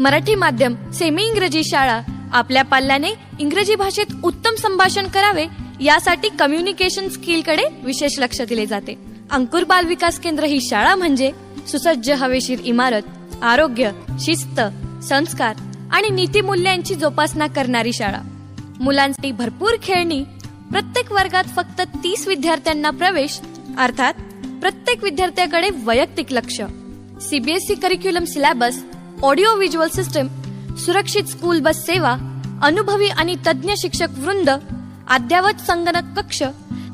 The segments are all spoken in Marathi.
मराठी माध्यम सेमी इंग्रजी शाळा आपल्या पाल्याने इंग्रजी भाषेत उत्तम संभाषण करावे यासाठी कम्युनिकेशन स्किलकडे विशेष लक्ष दिले जाते. अंकुर बाल विकास केंद्र ही शाळा म्हणजे सुसज्ज हवेशीर इमारत आरोग्य शिस्त संस्कार आणि नीतीमूल्यांची जोपासना करणारी शाळा. मुलांसाठी भरपूर खेळणी प्रत्येक वर्गात फक्त तीस विद्यार्थ्यांना प्रवेश अर्थात प्रत्येक विद्यार्थ्याकडे वैयक्तिक लक्ष. CBSE curriculum syllabus audio visual system सुरक्षित स्कूल बस सेवा अनुभवी आणि तज्ज्ञ शिक्षक वृंद अद्ययावत संगणक कक्ष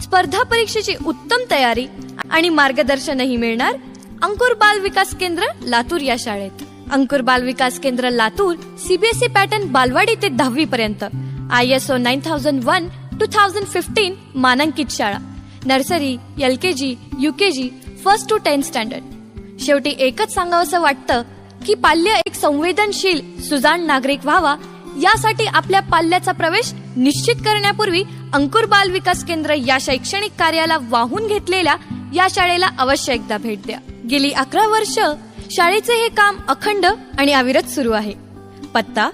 स्पर्धा परीक्षेची उत्तम तयारी आणि मार्गदर्शनही मिळणार अंकुर बाल विकास केंद्र लातूर या शाळेत. अंकुर बाल विकास केंद्र लातूर सीबीएसई पॅटर्न बालवाडी ते दहावी पर्यंत. I S O nine thousand one two thousand fifteen मानांकित शाळा. Nursery L K G U K G first to tenth standard शेवटी एकच सांगावंसं वाटतं की पाल्य एक संवेदनशील सुजाण नागरिक व्हावा यासाठी आपल्या पाल्याचा प्रवेश निश्चित करण्यापूर्वी अंकुर बाल विकास केंद्र या शैक्षणिक कार्याला वाहून घेतलेल्या या शाळेला अवश्य एकदा भेट द्या. गेली अकरा वर्ष शाळेचे हे काम अखंड आणि अविरत सुरू आहे. पत्ता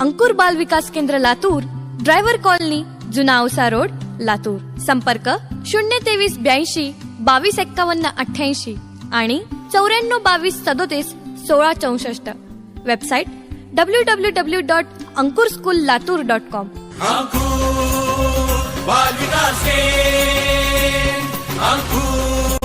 अंकुर बाल विकास केंद्र लातूर ड्रायव्हर कॉलनी जुना औसा रोड लातूर. संपर्क शून्य तेवीस ब्याऐंशी बावीस एक्कावन्न अठ्ठ्याऐंशी आणि चौऱ्याण्णव बावीस सदोतीस सोळा चौसष्ट. Website W W W dot Ankur school Latur dot com Ankur